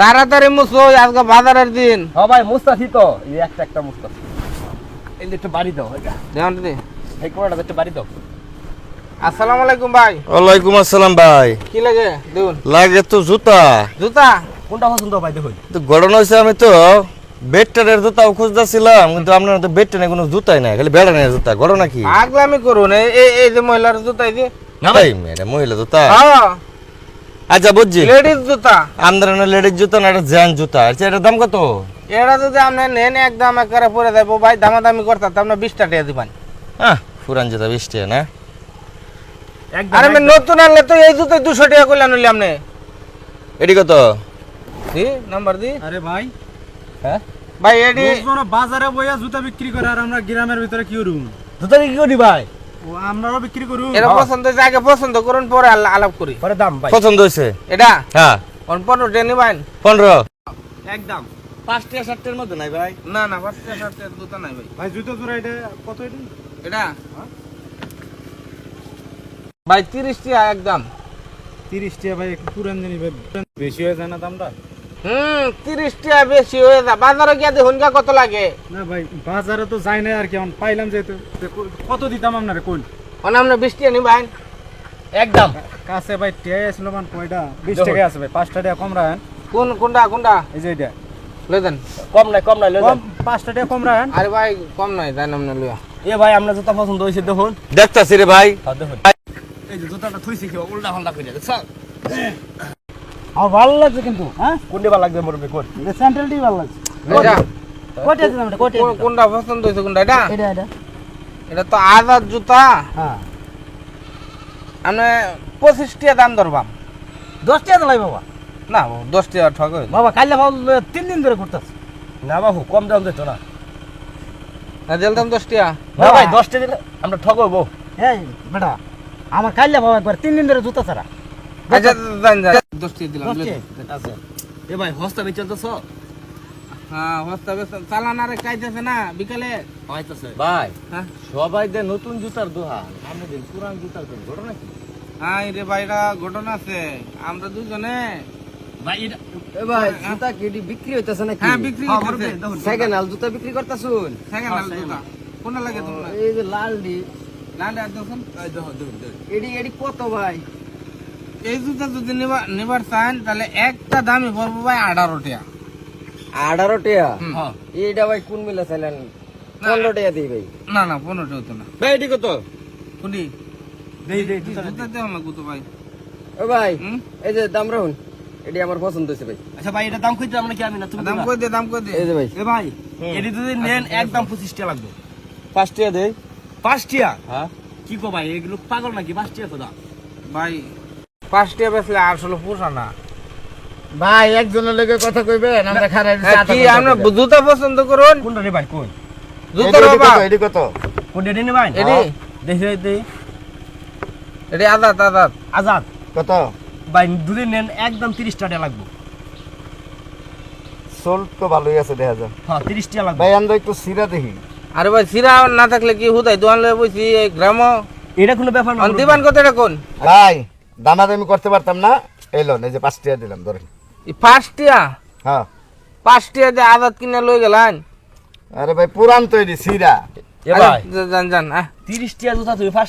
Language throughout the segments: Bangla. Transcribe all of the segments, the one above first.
তাড়াতাড়ি মুছো আজকে বাজারের দিন। হ্যাঁ ভাই মুস্তাছি তো এই একটা একটা মুস্তাছি এই যে একটু বাড়ি দাও এটা। দেখান দি। এই কোয়াটা একটু বাড়ি দাও। আসসালামু আলাইকুম ভাই। ওয়ালাইকুম আসসালাম ভাই। কি লাগে? দেখুন লাগে তো জুতা। জুতা? কোনটা পছন্দ ভাই দেখুন। তো গড়ন হয়েছে আমি তো বেডটারের জুতাও খুঁজতেছিলাম কিন্তু আপনার তো বেডটানে কোনো জুতাই নাই খালি বেড়ানের জুতা। গড় নাকি? আগলামি করুন এই এই- এই যে মহিলার জুতা এই যে। না ভাই। মেয়েটা মহিলা জুতা। হ্যাঁ আচ্ছা বুঝছি। লেডিস জুতা। আমদার লেডিস জুতা না এটা জ্যান জুতা? আচ্ছা এটার দাম কত? এটা যদি আপনি নেন একদম একবারে পরে যাব ভাই দামাদামি করতে আপনি বিশটা টাকা দিবেন। হ্যাঁ পুরান জুতা বিশ টাকা না? একদম আর আমি নতুন আনলে তো এই জুতো দুশো টাকা করলে আনলি আপনি। এটি কত? দি নাম্বার দি। আরে ভাই। হ্যাঁ? ভাই এডি বাজারে বইয়া জুতা বিক্রি করে আর আমরা গ্রামের ভিতরে কি করুম জুতা কি করি ভাই। আমরাও বিক্রি করুম এটা পছন্দ হয়েছে আগে পছন্দ করুন পরে আলাপ করি। পরে দাম ভাই। পছন্দ হয়েছে? এটা? হ্যাঁ। পনেরো টাকা নিবেন? পনেরো। একদম পাঁচটা ষাটটার মধ্যে নাই ভাই। না না পাঁচটা সাতটা জুতা নাই ভাই। ভাই জুতো জোড়া এটা কত এটা? এটা? ভাই তিরিশ টাকা একদম তিরিশ টাকা ভাই একটু পুরান জানি ভাই। বেশি হয়ে যায় না দামটা? হুম তিরিশ টাকা বেশি হয়ে যায় বাজারে গিয়ে দেখুন কত লাগে। না ভাই বাজারে তো যাই না আর কি এখন পাইলাম যেহেতু। তো ক- কত দিতাম আপনারে কোন মানে আপনি বিশ টাকা নিবেন একদম। কাছে ভাই টিয়াই আসলো মান কয়টা? বিশ টাকা আছে ভাই পাঁচটা টাকা কম রাখেন। কোন কোনটা কোনটা? এই যে এটা লই দেন কম নাই কম নাই লই কম পাঁচটা টাকা কম রাখেন। আরে ভাই কম নাই দেন আপনি লইয়া। এ ভাই আপনার জুতা পছন্দ হয়েছে দেখুন। দেখতাছি রে ভাই। দেখুন। এই যে জুতাটা থইছি কি উল্টা পাল্টা করে দেখছ? আমার ভালো লাগছে কিন্তু হ্যাঁ? কোনটি ভালো লাগবে মোর কোন? স্যান্ডেলটি ভালো লাগছে। এটা কোনটা পছন্দ কোনটা? এটা? এটা এটা। এটা তো আজাদ জুতা। হ্যাঁ। আপনি পঁচিশ টাকা দাম ধরবাম। দশ টাকা লাই বাবা। না দশ টাকা ঠক। বাবা ভালো তিন দিন ধরে করতেছে না বাবু কম দাম দিত না। না দিল দাম দশ টাকা না ভাই দশটা দিলে আমরা ঠকবো এই বেটা আমার কাল্লা বাবা একবার তিন দিন ধরে জুতা ছাড়া। আচ্ছা দশ টাকা দিলাম। আচ্ছা। এ ভাই হস্তা বিচল তো সব হ্যাঁ হস্তা বেশ চালান আরে কাইতেছে না বিকালে। হয়তো ভাই হ্যাঁ? সবাই দে নতুন জুতার দোহা আমি দিন পুরান জুতার দোহা গড় নাকি হ্যাঁ রে ভাইরা ঘটনা আছে। আমরা দুজনে ভাই এটা এ ভাই জুতা কি বিক্রি হইতেছে নাকি? হ্যাঁ বিক্রি করতেছে সেকেন্ড হ্যান্ড জুতা। বিক্রি করতেছুন। সেকেন্ড হ্যান্ড জুতা। কোনটা লাগে তোমরা? এই যে লাল ডি লাল আর দেখুন এডি এডি কত ভাই? এই জুতা যদি নিবা- নিবার চান তাহলে একটা দামই পড়ব ভাই আঠারো টাকা আঠারো টাকা এইটা ভাই কোন মিলে চাইলেন? পনেরো টাকা দিই ভাই। না না পনেরো টাকা হতো না। ভাই এটি কত? দেই জুতা দেওয়া না কত ভাই? ও ভাই হুম? এই যে দাম রাখুন। এটি আমার পছন্দ হয়েছে ভাই। আচ্ছা ভাই এটা দাম খুঁজতে আমরা কি আমি না তুমি দাম? কই দে দাম কই দে। এই যে ভাই। এ ভাই এটি যদি নেন একদম পঁচিশ টাকা লাগবে। পাঁচ টাকা দেই। পাঁচ টাকা হ্যাঁ। কি কো ভাই এগুলো পাগল নাকি? পাঁচ টাকা তো দাম। ভাই পাঁচ টাকা বেচলে আসলে পোষা না। ভাই একজনের লগে কথা কইবেন আমরা খারাপ হ্যাঁ, কি আপনি জুতা পছন্দ করুন? কোনটা রে ভাই কোন জুতা বাবা এটি কত কোনটা এটি নে ভাই? এডি। দেখি এডি আজাদ আজাদ। আজাদ। কত? ভাই দুদিন নেন একদম তিরিশ টাকা লাগবে। সোল তো ভালোই আছে দেখা যায় হ্যাঁ তিরিশ টাকা লাগবে। ভাই আমরা একটু সিরা দেখি। আরে ভাই সিরা না থাকলে কি হুদাই? দোকান লয়ে বইছি এই গ্রাম এটা কোনো ব্যাপার না দিবান কত এটা কোন? ভাই দামাদামি করতে পারতাম না। এলো এই যে পাঁচ টাকা দিলাম ধরেন। এই পাঁচ টিয়া? হ্যাঁ। পাঁচ টিয়া দিয়ে আজাদ কিনে লই গেলেন? আরে ভাই পুরান তৈরি সিরা।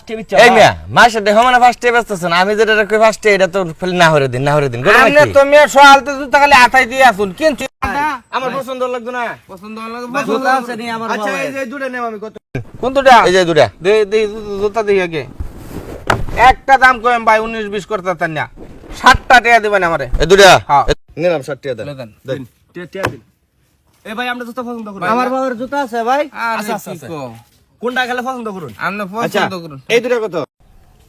তুমি এই মানে আমি যেটা কই ফার্স্ট এটা তো ফেলে না হরে দিন না হরে দিন। গড় আপনি তো মেয়ে সহালতে জুতা খালি আঠাই দিয়ে আসুন। কিন্তু আমার পছন্দ লাগতো না। পছন্দ আমার আচ্ছা এই যে দুটা নেব আমি কত? কোন দুটা এই যে দুটা। দে দে জুতা দিই আগে। একটা দাম কম ভাই উনিশ বিশ করতে পারতেন না। ষাটটা টাকা দিবেন আমারে। এই দুটা হ্যাঁ। নিলাম ষাট টাকা দেন। দেন। দেন। টিয়া টিয়া দিন। এ ভাই আমরা জুতা পছন্দ করি। আমার বাবার জুতা আছে ভাই। আচ্ছা, আচ্ছা, আচ্ছা। কোনটা গেলে পছন্দ করুন? আপনি আচ্ছা পছন্দ করুন। এই দুটা কত?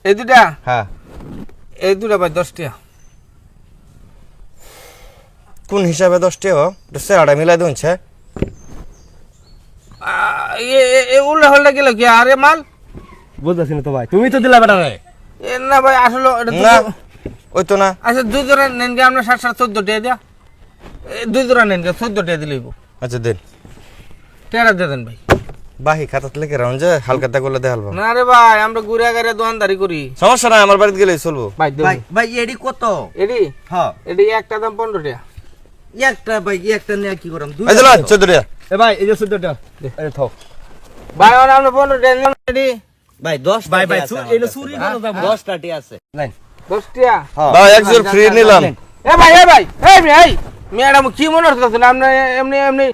এই দুটা হ্যাঁ। এই দুটা ভাই দশ টাকা কোন হিসাবে দশ টাকা এটা সেরাটা মিলাই দিচ্ছে আহ, এ- এ- এ উল্টা হল্টা গেল কি? আরে মাল। বুঝতেছি না তো ভাই। তুমি তো দিলা বেটা রে। এ না ভাই আসলে না ওই তো না। আচ্ছা দুই জোড়া নেন গে আপনার ষাট ষাট চোদ্দ টাকা দিয়া। এ, দুই জোড়া নেন গে চোদ্দ টাকা দিলেই আচ্ছা দেন। টেরা দিয়ে দেন ভাই। বাহি খাতাত লেখে রাউন যে হালকাতা করলে দেখাল না রে ভাই আমরা ঘুরে গাড়ি দোকানদারি করি। সমস্যা নাই আমার বাড়িতে গেলে চলবো। ভাই ভাই ভাই এডি কত? এডি? হ্যাঁ। এডি একটা দাম পনেরো টাকা। একটা ভাই একটা নিয়ে কি করাম? দুই এই দিলাম টাকা। এ ভাই এই যে চোদ্দটা এই থাও ভাই আমরা পনেরো টাকা নিলাম রেডি ভাই দশ ভাই ভাই চুরি চুরি করা যাবে দশটা টি আছে। দশ টাকা ভাই এক ফ্রি নিলাম। এ ভাই এ ভাই এই মেয়ে, ম্যাডাম কি মনে হচ্ছে না আপনি এমনি এমনি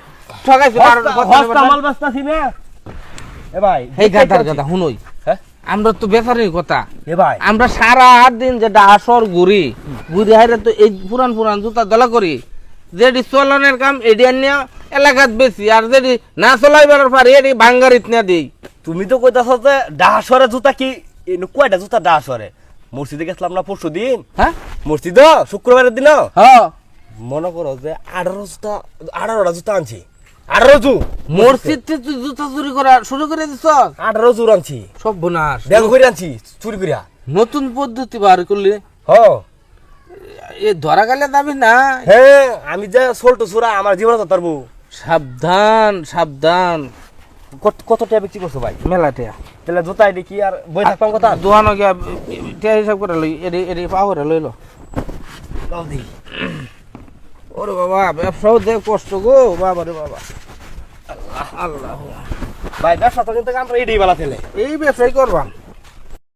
ঠকাইছে হস্তা মাল বাস্তাছি না। এ ভাই এই গাদার গাদা হুনই হ্যাঁ? আমরা তো বেচারির কথা। আমরা সারা আট দিন যেটা আসর ঘুরি ঘুরি হাইরে তো এই পুরান পুরান জুতা দলা করি। যেটি চলনের কাম এটি আনিয়া এলাকাত বেশি। আর যেটি না চলাইবার পারি এটি ভাঙ্গারিত না দিই। তুমি তো কইতাছ যে ডাহাসরে জুতা কি কয়টা জুতা ডাহাসরে? মসজিদে গেছিলাম না পরশু দিন? হ্যাঁ? মসজিদ? শুক্রবারের দিন? হ্যাঁ। মনে করো যে আঠারো জুতা আঠারোটা জুতা আনছি। আঠারো জু মসজিদ তুই জুতা চুরি করা শুরু করে দিছ? আঠারো জুর আনছি। সব বোনাস। ব্যাগ করে আনছি চুরি করিয়া নতুন পদ্ধতি বার করলি? হ। এ ধরা গেলে দাবি না হ্যাঁ আমি যে সোলটো সুরা আমার জীবনে তো তারবো সাবধান সাবধান। কত কত টাকা বিক্রি করছ ভাই? মেলা টাকা তাহলে জোতাই দেখি আর বই থাকতাম কথা দোয়ানো গিয়া টিয়া হিসাব করে লই এডি এডি পাহরে লইল। দাও দিই ওরে বাবা ব্যবসাও দে কষ্ট গো বাবা রে বাবা। আল্লাহ আল্লাহ। ভাই ব্যবসা তো কিন্তু আমরা এডি বেলা ফেলে। এই ব্যবসাই করবাম।